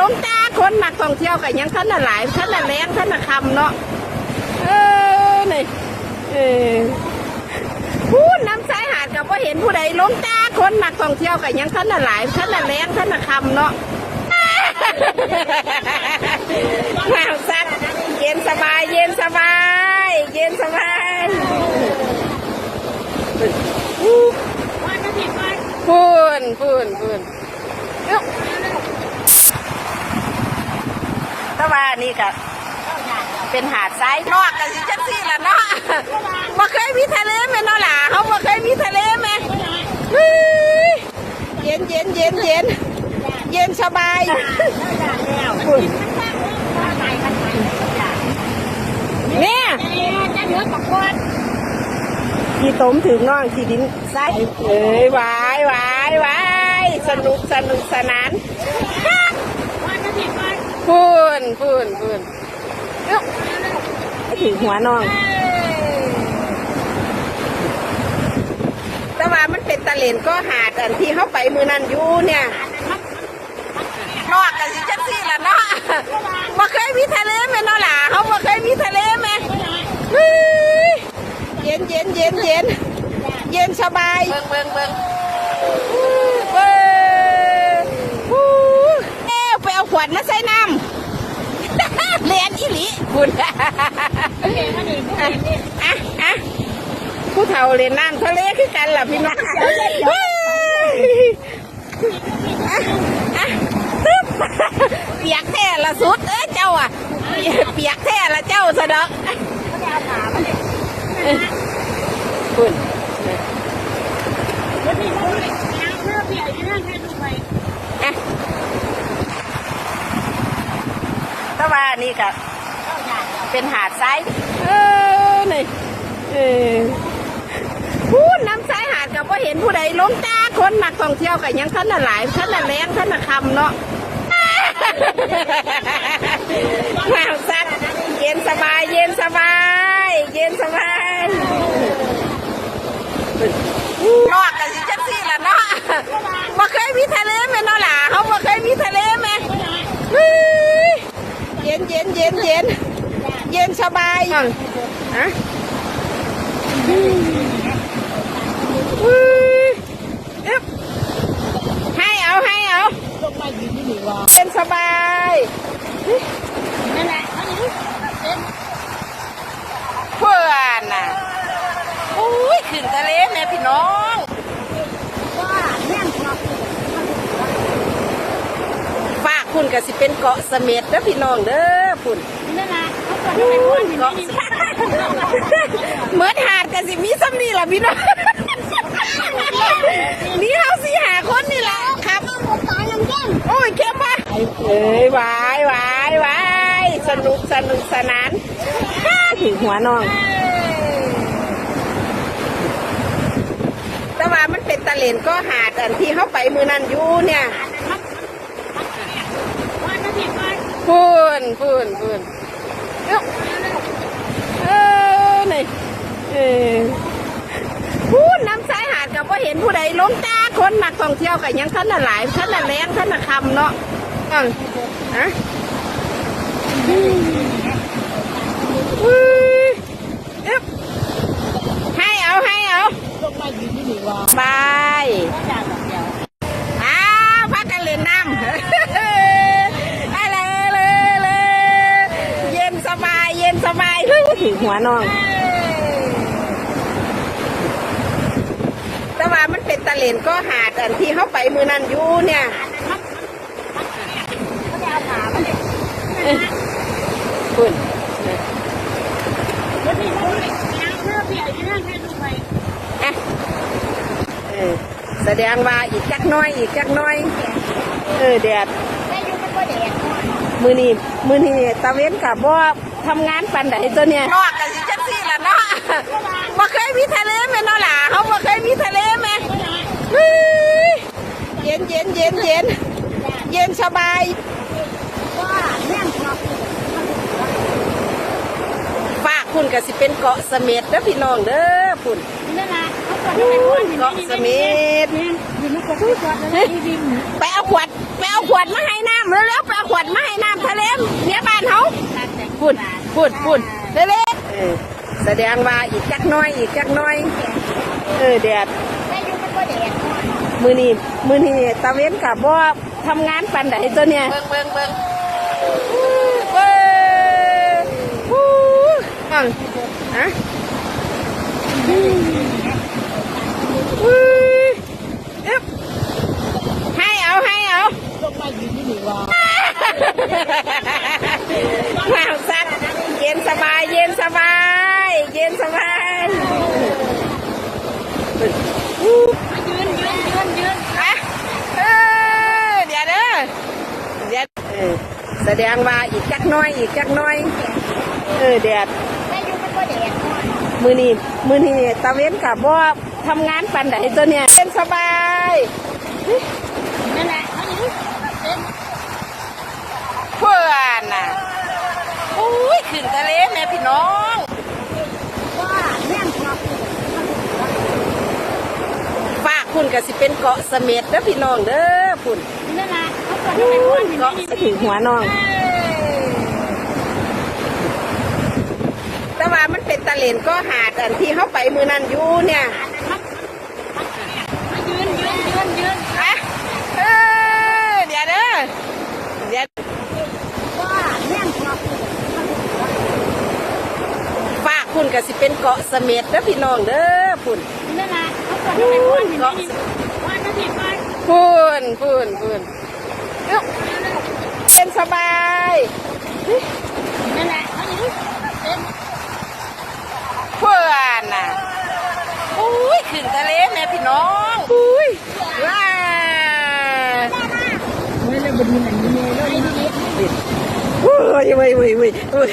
ลงจ้าคนนักท่องเที่ยวกับยังท่านน่ะหลายท่านน่ะแรงท่านน่ะคำเนาะเออนี่เออพูดน้ำสายหาดกับว่าเห็นผู้ใดลงจ้าคนนักท่องเที่ยวกับยังท่านน่ะหลายท่านน่ะแรงท่านน่ะคำเนาะว้าวสัตว์เย็นสบายเย็นสบาย เย็นสบายพูนพูนพูน ยุกตะวันนี่ก็เป็นหาดทรายนอกกันสิจังสี่ละเนาะบ่เคยมีทะเลไหมเนาะล่ะเขาบ่เคยมีทะเลไหมเยเย็นเย็นเย็นเย็นเย็นสบายเนี่ยที่ต้มถึงน้องที่ดินไส้เอ้ยวายวายวายสนุกสนุกสนาน พูนพูนพูนยุกถึงหัวน้อง แต่ว่ามันเป็นตะเลนก็หาดอันที่เข้าไปมือนันอยู่เนี่ยนอกกันสิจังสี่ละเนาะบ่เคยมีทะเลไหมเนาะล่ะเขาบ่เคยมีทะเลไหมเฮ้ยเย็นเย็นเย็นเย็นเย็นสบายเบิ่งเบิ่งเบิ่งเบิ่งฮู้เอ้วไปเอาขวดมาใส่น้ำ เลียนอีหลีคุณอะอะอะผู้เฒ่าเล่นน้ำทะเลคือกันล่ะพี่น้องเฮ้ยอะอะตึ๊บเปียกแท้ละสุด เอ้ยเจ้าอะ เปียกแท้ละเจ้าสะดอกคุณอะแตะวั นนี่ก็เป็นหาดทรายเออนี่เออพูดน้ำสายหาดกับว่าเห็นผู้ใดลงจ้าคนนักท่องเที่ยวกับยังท่านน่ะหลายท่านน่ะแรงท่านน่ะคำเนาะว้าวสัตว์เย็นสบาย เย็นสบาย เย็นสบายนอกกันสิจังสี่ละเนาะบ่เคยมีทะเลไหมเนาะล่ะเขาบ่เคยมีทะเลไหมเฮ้ยเย็ นเย็นเย็นเย็นเย็นสบายฮะเฮ้ยอึ๊บให้เอาให้เอาเย็นสบายเพื่อนน่ะโอ้ยขึ้นทะเลแม่พี่น้อง ฝากคุณก็สิเป็นเกาะเสม็ดเด้อพี่น้องเด้อคุณเกาะเหมือนหาดก็สิมีซ้ำนี่ล่ะพี่น้องนี่เฮาสิหาคนนี่แหละครับโอ้ยเข้มปะเอ้ยวายวายวายสนุกสนุกสนานถึงหัวน้องแต่ว่ามันเป็นตะเลนก็หาดอันที่เข้าไปมือนันอยู่เนี่ย พูนพูนพูนยุกเออนี่เออพูดน้ำสายหาดกับว่าเห็นผู้ใดลงจ้าคนนักท่องเที่ยวกับยังท่านน่ะหลายท่านน่ะแรงท่านน่ะคำเนาะอะฮะอุ้ยอึ๊บให้เอาให้เอาบายอ้าวพักกันเล่นน้ำ ไปเลยเลยเลยเย็นสบาย เย็นสบายเฮ้ยถึงหัว น้องแต่ว่ามันเป็นตะเลนก็หาดอันที่เข้าไปมือนันอยู่เนี่ยคุณอะเออแสดงว่าอีกจักหน้อยอีกจักหน้อย เออแดดมือนี่มือนี่ตะเว้นกับว่า ทำงานปันไดตัวเนี่ยนอกกันสิจังสี่ละเนาะบ่เคยมีทะเลไหมเนาะล่ะเขาบ่เคยมีทะเลไหมเยเย็นเย็นเย็นเย็นเย็นสบายฝากคุณก็สิเป็นเกาะเสม็ดเด้อพี่น้องเด้อคุณเกาะเสม็ดไปเอาขวดไปเอาขวดมาให้น้ำเร็วๆไปเอาขวดมาให้น้ำทะเลเมียบ้านเขา พูดพูดพูดเร็วๆเออแสดงว่าอีกจักหน้อยอีกจักหน้อย เออแดดได้ยุมันก็แดดมือนี่มือนี่ตาเว้นกับว่าทำงานปันไดตัวเนี่ยเบิ่งเบิ่งเบิ่งเว้ยฮู้อะฮะอุ้ยอึ๊บให้เอาให้เอาลงมาอยู่ที่นี่ว่า ว้าวสัตว์เย็นสบาย เย็นสบาย เย็นสบาย ยืนยืนยืนยืน อะเออเดี๋ยวเด้อเดี๋ยวเออแส ดงว่าอีกจักหน้อยอีกจักหน้อย เออแดดได้ยุมันก็แดดมือนี่มือนี่ตาเว้นกับว่าทำงานปันไดตัวเนี่ยเย็นสบายนั่นแหละเขาอยู่เป็นเพื่อนน่ะโอ้ยขึ้นทะเลแม่พี่น้องว่าแม่งครับฝากคุณก็สิเป็นเกาะเสม็ดเด้อพี่น้องเด้อพุ่นนั่นแหละ เขาควรจะเป็นคนที่เกาะสะถึงหัวน้อง แต่ว่ามันเป็นตะเลนก็หาดอันที่เข้าไปมือนั่นอยู่เนี่ยยืนยืนยืนยืนอะเออเดี๋ยวเด้อเดี๋ยวว่าแม่งครับฝากคุณก็สิเป็นเกาะเสม็ดเด้อพี่น้องเด้อพุ่นนั่นแหละเขาควรจะเป็นคนที่ว่าจะผิดไปพุ่นพุ่นพุ่นอึ๊บ เป็นสบายนั่นแหละเต็มเพื่อนน่ะโอ้ยขึ้นทะเลแม่พี่น้องอุ้ยว้าไม่เลยบนนี้มันมีเลยนี่โอ้ยเว้ยเว้ยเว้ยเว้ย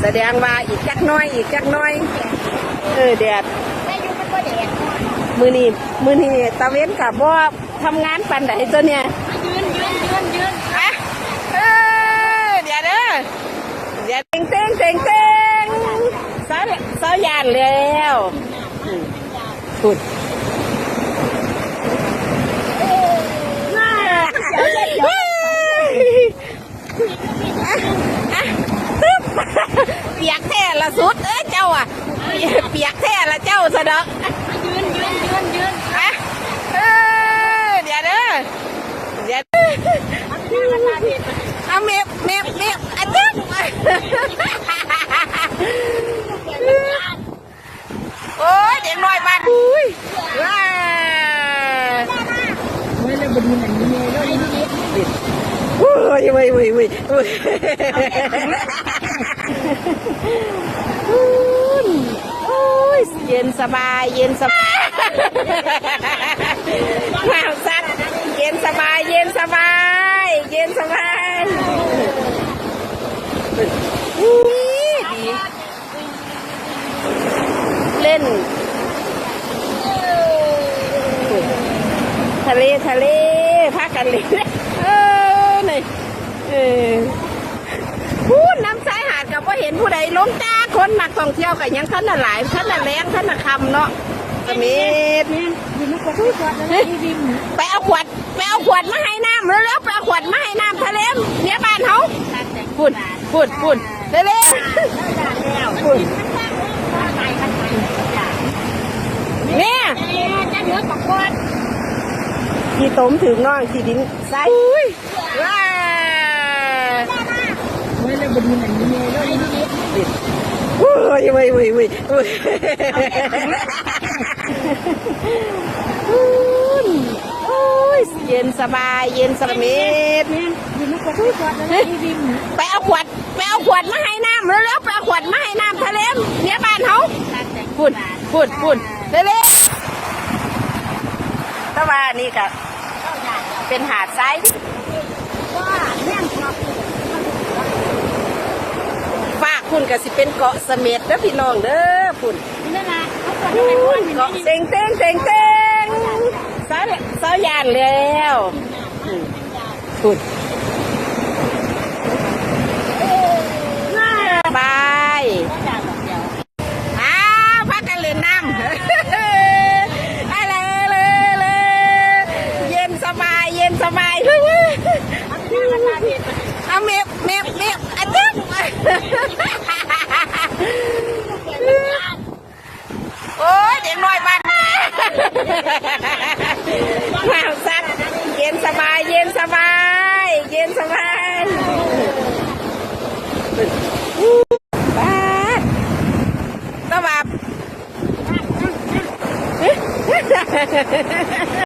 แสดงว่าอีกจักน้อยอีกจักน้อยเออแดดมือนี่มือนี่ตาเว้นกับว่า ทำงานปันไดตัวเนี่ยยืนยืนยืนยืนอะเออเดี๋ยวเด้อเดี๋ยวเต็งเต็งเต็งเต็งสาสายานแล้วอืมสุดเปียกแท้ละสุด เอ้ยเจ้าอะ เปียกแท้ละเจ้าสะดอกยืนยืนยืนยืน อะเออเดี๋ยวเด้อเดี๋ยว เอาเมฟเมฟเมฟอะตึ๊บโอ้ยเด็กน้อยบ้านอุ้ยว้า ไม่เลยบนนี้มันมีเลยนี่ โอ้ยเว้ย เว้ยเว้ยเว้ยโอ้ยเย็นสบาย เย็นสบายว้าวสัตว์เย็นสบาย เย็นสบาย เย็นสบายดีเล่น ทะเล ทะเลพักกันเลย เออพูดน้ำสายหาดกับว่าเห็นผู้ใดลงจ้าคนนักท่องเที่ยวกับยังท่านน่ะหลายท่านน่ะแรงท่านน่ะคำเนาะสมิธยืนมันก็พูดก่อนเลยดิมไปเอาขวดไปเอาขวดมาให้น้ำเร็วๆไปเอาขวดมาให้น้ำทะเลเมียบ้านเขาพูดพูดพูดเร็วๆพูดเนี่ยจะเหลือตะกอนที่ต้มถึงน้องที่ดินใส่ โอ้ยเว้ยเว้ยเว้ยเว้ยโอ้ยเย็นสบายเย็นสมิธยืนมันก็พูดไปเอาขวดไปเอาขวดมาให้น้ำเร็วๆไปเอาขวดมาให้น้ำทะเลเมียบ้านเขาพูดพูดพูดเร็วๆแต่ว่านี่ก็เป็นหาดทรายว่าแม่งครับฝา กคุณก็สิเป็นเกาะเสม็ดเด้อพี่น้องเด้อพุ่นนั่นแหละเขาควรจะเป็นคนที่เกาะเต็งเต็งเต็งเต็งสาวสาวยานแล้วอืมพุ่นบายอ้าวพักกันเล่นน้ำ อะไรเลยเลยเย็ เอาเมฟเมฟเมฟอาจารย์โอ้ยเด็กน้อยบ้านมาสักเย็นสบาย เย็นสบาย เย็นสบายบ้านตบับ